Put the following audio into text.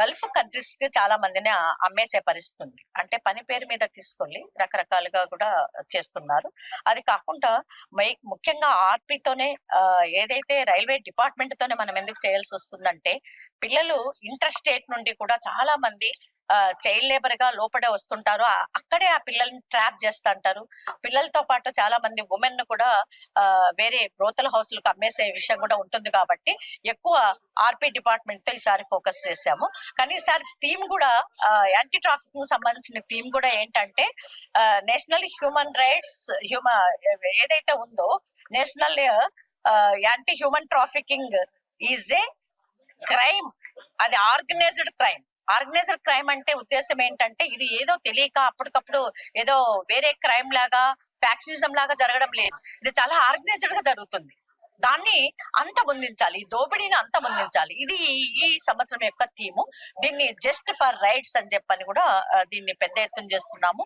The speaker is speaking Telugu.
గల్ఫ్ కంట్రీస్కి చాలా మందిని అమ్మేసే పరిస్థితి ఉంది అంటే పని పేరు మీద తీసుకొని రకరకాలుగా కూడా చేస్తున్నారు. అది కాకుండా మై- ముఖ్యంగా ఆర్పీతోనే ఏదైతే రైల్వే డిపార్ట్మెంట్ తోనే మనం ఎందుకు చేయాల్సి వస్తుందంటే పిల్లలు ఇంటర్ స్టేట్ నుండి కూడా చాలా మంది చైల్డ్ లేబర్గా లోపడే వస్తుంటారు. అక్కడే ఆ పిల్లల్ని ట్రాప్ చేస్తుంటారు. పిల్లలతో పాటు చాలా మంది ఉమెన్ కూడా వేరే బ్రోతల హౌస్లకు అమ్మేసే విషయం కూడా ఉంటుంది కాబట్టి ఎక్కువ ఆర్పీ డిపార్ట్మెంట్తో ఈసారి ఫోకస్ చేశాము. కానీ ఈసారి థీమ్ కూడా యాంటీ ట్రాఫికింగ్ సంబంధించిన థీమ్ కూడా ఏంటంటే నేషనల్ హ్యూమన్ రైట్స్ హ్యూమన్ ఏదైతే ఉందో national anti human trafficking is a crime అది ఆర్గనైజ్డ్ క్రైమ్ ఆర్గనైజ్డ్ క్రైమ్ అంటే ఉద్దేశం ఏంటంటే ఇది ఏదో తెలియక అప్పటికప్పుడు ఏదో వేరే క్రైమ్ లాగా ఫ్యాక్షనిజం లాగా జరగడం లేదు. ఇది చాలా ఆర్గనైజ్డ్గా జరుగుతుంది. దాన్ని అంతమొందించాలి ఈ దోపిడీని అంతమొందించాలి ఇది ఈ- సంవత్సరం యొక్క థీము. దీన్ని జస్ట్ ఫర్ రైట్స్ అని చెప్పని కూడా దీన్ని పెద్ద ఎత్తున చేస్తున్నాము.